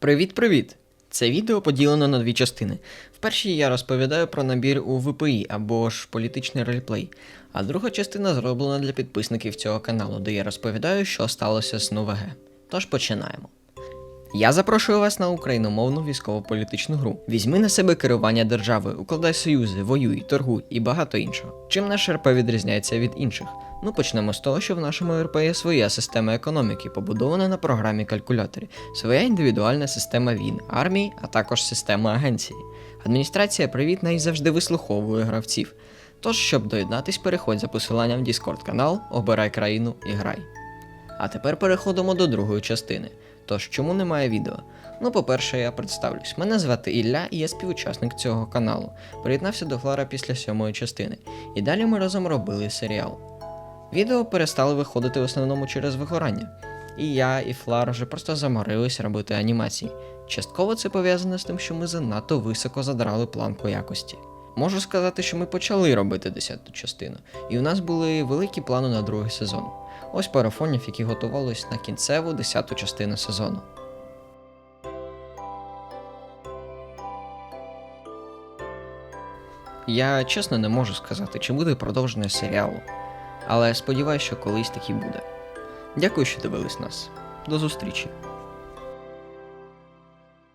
Привіт-привіт! Це відео поділено на дві частини. В першій я розповідаю про набір у ВПІ або ж політичний рольплей, а друга частина зроблена для підписників цього каналу, де я розповідаю, що сталося з НУВГ. Тож починаємо. Я запрошую вас на україномовну військово-політичну гру. Візьми на себе керування державою, укладай союзи, воюй, торгуй і багато іншого. Чим наш РП відрізняється від інших? Ну почнемо з того, що в нашому РП є своя система економіки, побудована на програмі калькуляторі, своя індивідуальна система війн, армії, а також система агенції. Адміністрація привітна і завжди вислуховує гравців. Тож, щоб доєднатись, переходь за посиланням в Discord канал, обирай країну і грай. А тепер переходимо до другої частини. Тож, чому немає відео? Ну, по-перше, я представлюсь. Мене звати Ілля і я співучасник цього каналу. Приєднався до Флара після сьомої частини. І далі ми разом робили серіал. Відео перестали виходити в основному через вигорання. І я, і Флар вже просто заморились робити анімації. Частково це пов'язано з тим, що ми занадто високо задрали планку якості. Можу сказати, що ми почали робити 10 частину, і у нас були великі плани на другий сезон. Ось пара фонів, які готувались на кінцеву 10 частину сезону. Я чесно не можу сказати, чи буде продовження серіалу, але сподіваюся, що колись таки буде. Дякую, що дивились нас. До зустрічі!